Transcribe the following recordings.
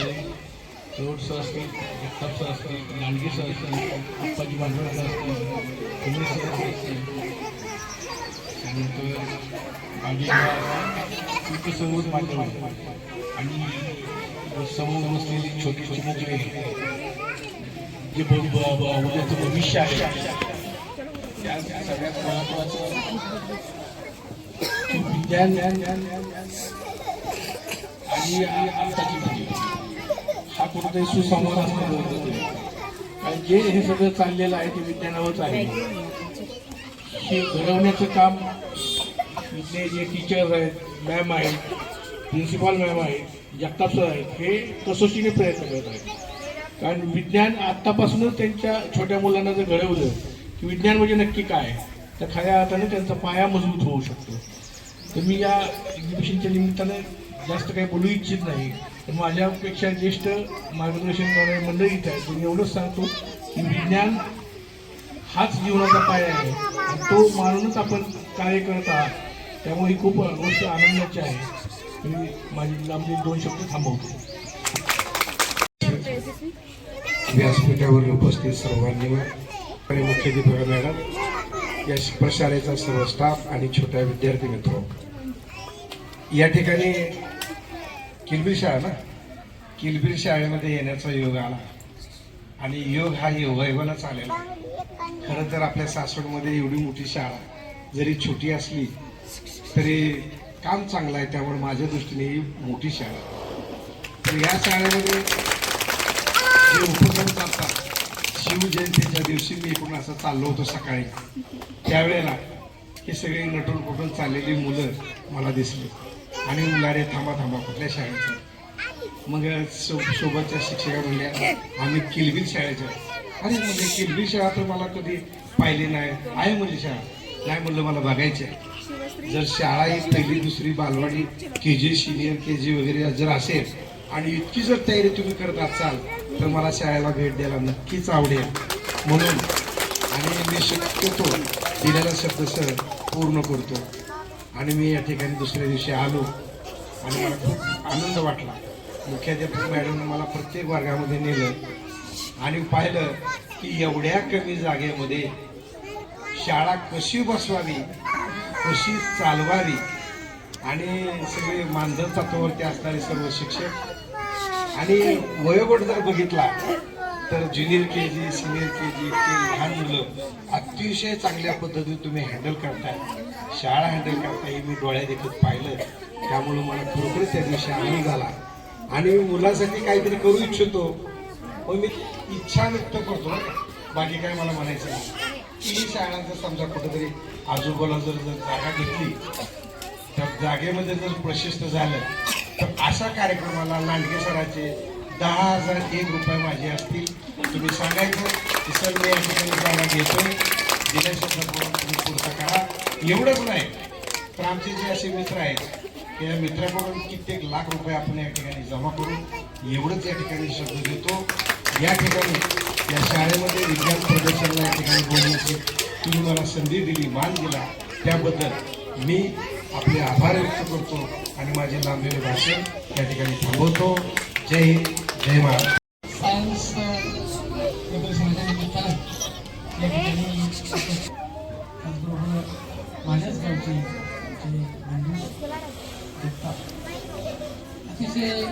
असते रोडसर असते जगतापसर असते गांडगीसर असते अप्पाजी भांडवळकर असते. उमेशसर असते त्यानंतर बाजी सर्वच माध्यम आणि समोर बसलेले छोटी चिमुकले जे उद्याचं भविष्य आहे. त्या सगळ्यात महत्वाचं विज्ञान. आणि आत्ताची हा कुठेतरी सुसंवाद असणार गरजेचं कारण जे हे सगळं चाललेलं आहे ते विज्ञानावरच आहे. हे घडवण्याचं काम इथले जे टीचर्स आहेत मॅम आहेत प्रिन्सिपॉल मॅम आहेत जगताप सर आहेत हे कसोशीने प्रयत्न करत आहेत. कारण विज्ञान आत्तापासूनच त्यांच्या छोट्या मुलांना जर घडवलं की विज्ञान म्हणजे नक्की काय तर खऱ्या अर्थाने त्यांचा पाया मजबूत होऊ शकतो. तर मी या एक्झिबिशनच्या निमित्तानं जास्त काही बोलू इच्छित नाही. माझ्यापेक्षा ज्येष्ठ मार्गदर्शन करणारे मंडळी इथे आहेत. मी एवढंच सांगतो की विज्ञान हाच जीवनाचा पाया आहे. आणि तो मानूनच आपण कार्य करत आहात. त्यामुळे ही खूप गोष्ट आनंदाची आहे. मी माझी लांबी दोन शब्द थांबवतो. व्यासपीठावर उपस्थित सर्वांनी आणि मुख्याधिकारी मॅडम या प्रशालेचा सर्व स्टाफ आणि छोट्या विद्यार्थी मित्र. या ठिकाणी किलबीर शाळा ना? किलबीर शाळेमध्ये येण्याचा योग आला. आणि योग हा योगायोगालाच आलेला खरं तर आपल्या सासवडमध्ये एवढी मोठी शाळा जरी छोटी असली तरी काम चांगलं आहे. त्यामुळे माझ्या दृष्टीने ही मोठी शाळा तर या शाळेमध्ये जे उपक्रम चालतात शिवजयंतीच्या दिवशी मी इकडून असं चाललो होतो सकाळी. त्यावेळेला हे सगळे नटून कुठून चाललेली मुलं मला दिसली. आणि उलारे थांबा थांबा कुठल्या शाळेचं मग सो सोबतच्या शिक्षिका म्हणल्या आम्ही किलबिल शाळेच्या अरे म्हणजे किलबिल शाळा तर मला कधी पाहिली नाही. आहे म्हणजे शाळा. नाही म्हणलं मला बघायची आहे. जर शाळा ही पहिली दुसरी बालवाडी के जी सिनियर के जी वगैरे जर असेल आणि इतकी जर तयारी तुम्ही करत असाल तर मला शाळेला भेट द्यायला नक्कीच आवडेल. म्हणून आणि मी शक्यतो दिलेला शब्द सर पूर्ण करतो. आणि मी या ठिकाणी दुसऱ्या दिवशी आलो आणि मला खूप आनंद वाटला. मुख्याध्यापक मॅडमनं मला प्रत्येक वर्गामध्ये नेलं आणि पाहिलं की एवढ्या कमी जागेमध्ये शाळा कशी बसवावी कशी चालवावी आणि सगळे मानधन तत्वावरती असणारे सर्व शिक्षक आणि वयोगट जर बघितला तर junior K G senior K जी ते लहान मुलं अतिशय चांगल्या पद्धतीने तुम्ही हँडल करताय. शाळा हँडल करताय मी डोळ्या देखत पाहिलं त्यामुळं मला खरोखरच त्या दिवशी आनंद झाला. आणि मी मुलासाठी काहीतरी करू इच्छितो. पण मी इच्छा व्यक्त करतो बाकी काय मला म्हणायचं नाही. की ही शाळा जर समजा कुठेतरी आजूबाजूला जर जर जागा घेतली तर जागेमध्ये जर प्रशस्त झालं तर अशा कार्यक्रमाला लांडगे सराचे दहा हजार एक रुपये माझे असतील. तुम्ही सांगायचं की सर मी या ठिकाणी जागा घेतोय. दिल्या शब्दाप्रमाणे तुम्ही पुढचा करा. एवढंच नाही तर आमचे जे असे मित्र आहेत त्या मित्राकडून कित्येक लाख रुपये आपण या ठिकाणी जमा करून एवढंच या ठिकाणी शब्द देतो. या ठिकाणी या शाळेमध्ये विज्ञान प्रदर्शनाला या ठिकाणी बोलण्याची तुम्ही मला संधी दिली मान दिला. त्याबद्दल मी आपले आभार व्यक्त करतो आणि माझे लांबलेले भाषण या ठिकाणी थांबवतो. जय हिंद जय महाराष्ट्र. सायन्स या ठिकाणी त्याचबरोबर माझ्याच गावचे अतिशय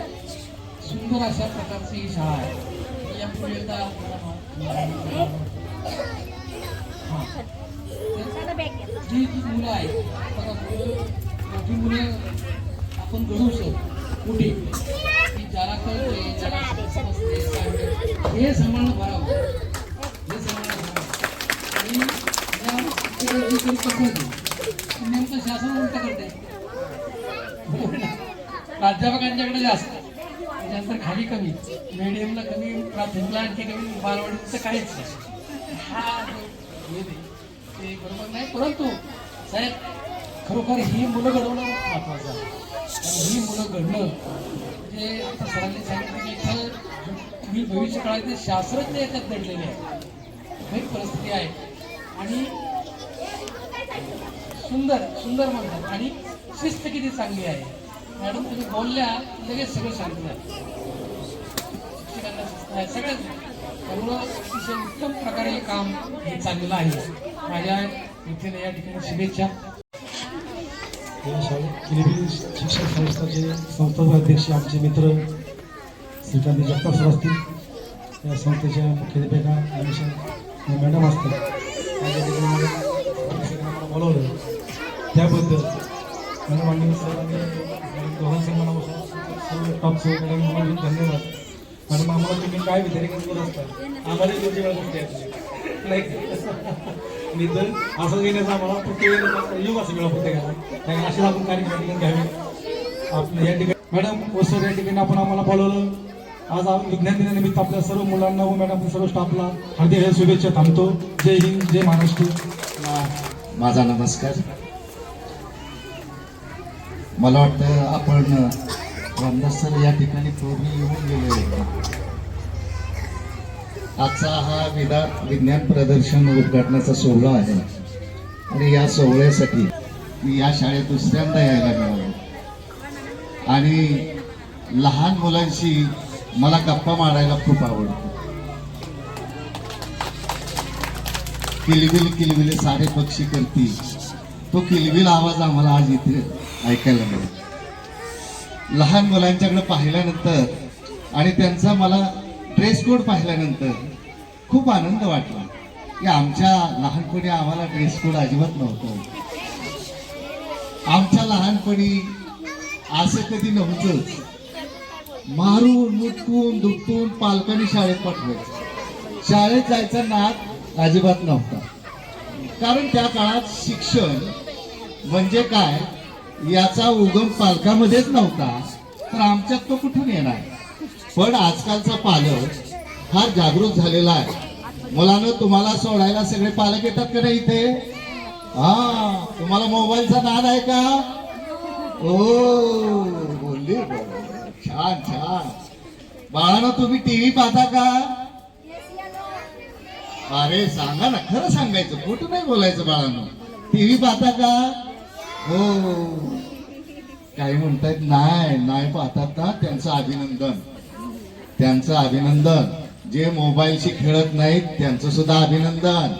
सुंदर अशा प्रकारची ही शाळा आहे. यापुढे एकदा जी जी मुलं आहेत बघा मोठी मुलं आपण घडू शकतो. मोठी. भरावं. आणि या शिक्षकांची जर पद्धती ती नेमकं शासन उलट करते बरोबर ना? प्राध्यापकांच्याकडे जास्त. त्याच्यानंतर खाली कमी मिडियमला कमी प्राथमिकला आणखी कमी बालवाडीचं काहीच नाही. हा ते बरोबर नाही परंतु साहेब खरोखर ही मुलं घडवणं महत्वाचं ही मुलं घडणं म्हणजे आता सरांनी सांगितलं की इथं मी भविष्य काळातले शास्त्रज्ञ याच्यात दडलेले आहे ही परिस्थिती आहे. आणि सुंदर सुंदर म्हणतात. आणि शिस्त किती चांगली आहे. मॅडम तुम्ही बोलल्या लगेच सगळं सांगितलं शिक्षकांना शिस्त आहे. सगळ्याच त्यामुळं अतिशय उत्तम प्रकारे हे काम हे चाललेलं आहे. माझ्या इथे या ठिकाणी शुभेच्छा. या शाळेत शिक्षण संस्थाचे संस्थापक अध्यक्ष आमचे मित्र श्रीकांत जगताप सर असतील. या संस्थेच्या मुख्याध्यापिका अनिशा मॅडम असतील. त्या ठिकाणी बोलवलं. त्याबद्दल मॅडम सर आणि दोघांचे मनापासून सर्व टॉप टॉपचे मॅडम म्हणून धन्यवाद. मॅडम आम्हाला तुम्ही काय विद्यार्थी करत असता? आम्हाला तुमची वेळ नाही मी तर असं घेण्याचा आम्हाला प्रत्येक योग असं मिळा प्रत्येकाला कारण असे आपण कार्यक्रम ठिकाणी घ्यावे. आपलं या ठिकाणी मॅडम व सर या ठिकाणी आपण आम्हाला बोलवलं. आज विज्ञान दिनानिमित्त आपल्या सर्व मुलांना व मॅडम सर्व स्टाफला हार्दिक हार्दिक शुभेच्छा थांबतो. जय हिंद जय महाराष्ट्र. माझा नमस्कार. मला वाटतं आपण रामदास सर या ठिकाणी पूर्वी येऊन गेले आजचा हा विदा विज्ञान प्रदर्शन उद्घाटनाचा सोहळा आहे. आणि या सोहळ्यासाठी मी या शाळेत दुसऱ्यांदा यायला मिळालो. आणि लहान मुलांशी मला गप्पा मारायला खूप आवडतो. किलबिल किलबिल सारे पक्षी करती तो किलबिल आवाज आम्हाला आज इथे ऐकायला मिळेल. लहान मुलांच्याकडे पाहिल्यानंतर आणि त्यांचा मला ड्रेस कोड पाहिल्यानंतर खूप आनंद वाटला. की आमच्या लहानपणी आम्हाला ड्रेस कोड अजिबात नव्हतं. आमच्या लहानपणी असं कधी नव्हतंच. मारून मुटकून दुखून पालकांनी शाळेत पाठवायचं. शाळेत जायचा नाद अजिबात नव्हता. कारण त्या काळात शिक्षण म्हणजे काय? याचा उगम पालकामध्येच नव्हता. तर आमच्यात तो कुठून येणार? पण आजकालचा पालक फार जागृत झालेला आहे. मुलांना तुम्हाला सोडायला सगळे पालक येतात का नाही इथे? हा तुम्हाला मोबाईलचा नाद आहे का? ओ बोलली. छान छान. बाळानं तुम्ही टीव्ही पाहता का? अरे सांगा ना खरं सांगायचं कुठं नाही बोलायचं बाळानं. टीव्ही पाहता का? हो. काही म्हणतायत नाही नाही पाहतात का? त्यांचं अभिनंदन. त्यांचं अभिनंदन. जे मोबाईलशी खेळत नाहीत त्यांचं सुद्धा अभिनंदन.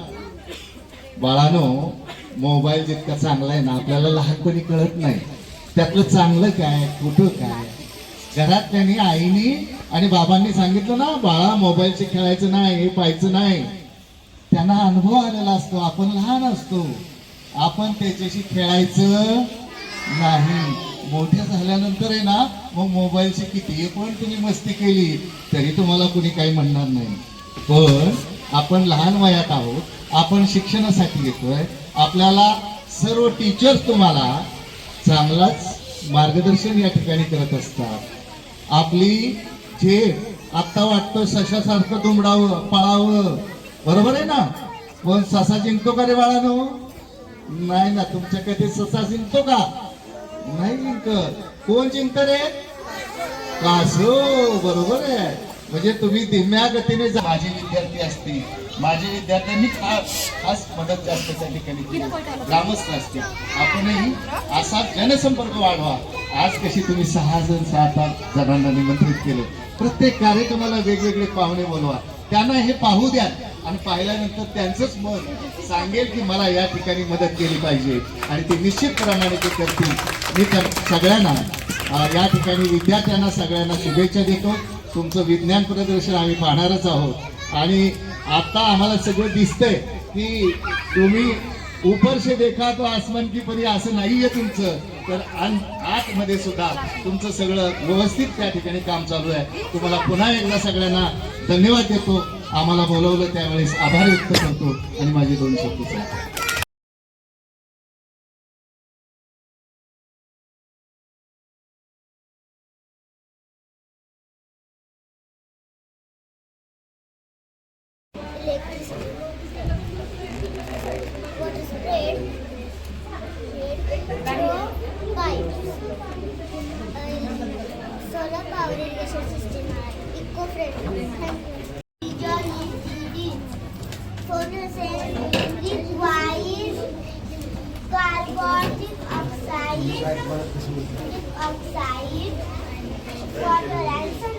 बाळानो मोबाईल जितका चांगला आहे ना आपल्याला लहानपणी कळत नाही. त्यातलं चांगलं काय कुठं काय? घरात त्यांनी आईनी आणि बाबांनी सांगितलं ना बाळा मोबाईलशी खेळायचं नाही हे पाहायचं नाही. त्यांना अनुभव आलेला असतो आपण लहान असतो. आपण त्याच्याशी खेळायचं नाही. मोठे झाल्यानंतर आहे ना हो, मग मोबाईलची किती? पण तुम्ही मस्ती केली तरी तुम्हाला कुणी काही म्हणणार नाही. पण आपण लहान वयात आहोत आपण शिक्षणासाठी येतोय. आपल्याला सर्व टीचर्स तुम्हाला चांगलाच मार्गदर्शन या ठिकाणी करत असतात. आपली जे आत्ता वाटतं सशासारखं दुमडावं पळावं बरोबर आहे ना? पण ससा जिंकतो का रे बाळानो? नाही ना तुमच्याकडे ससा जिंकतो का? नाही जिंकत. कोण जिंकत रे? कासो बरोबर आहे. म्हणजे तुम्ही धीम्या गतीने जा- माझे विद्यार्थी असतील माझे विद्यार्थ्यांनी खास खास मदत जास्त त्या ठिकाणी केली. ग्रामस्थ असतील आपणही असा जनसंपर्क वाढवा. आज कशी तुम्ही सहा जण सात आठ जणांना निमंत्रित केलं. प्रत्येक कार्यक्रमाला वेगवेगळे पाहुणे बोलवा. त्यांना हे पाहू द्या आणि पाहिल्यानंतर त्यांचंच मत सांगेल की मला या ठिकाणी मदत केली पाहिजे. आणि ते निश्चितप्रमाणे ते करतील. मी सगळ्यांना या ठिकाणी विद्यार्थ्यांना सगळ्यांना शुभेच्छा देतो. तुमचं विज्ञान प्रदर्शन आम्ही पाहणारच आहोत. आणि आता आम्हाला सगळं दिसतंय की तुम्ही ऊपर से देखा तो आसमान की परी असं नाहीये तुमचं. तर आन- आतमध्ये सुद्धा तुमचं सगळं व्यवस्थित त्या ठिकाणी काम चालू आहे. तुम्हाला पुन्हा एकदा सगळ्यांना धन्यवाद देतो. आम्हाला बोलवलं त्यावेळेस आभार व्यक्त करतो. आणि माझे दोन शब्द solar power irrigation system are eco-friendly. Thank you. Johnny CD. Photosynthesis requires carbonic oxide, oxide, water and sunlight.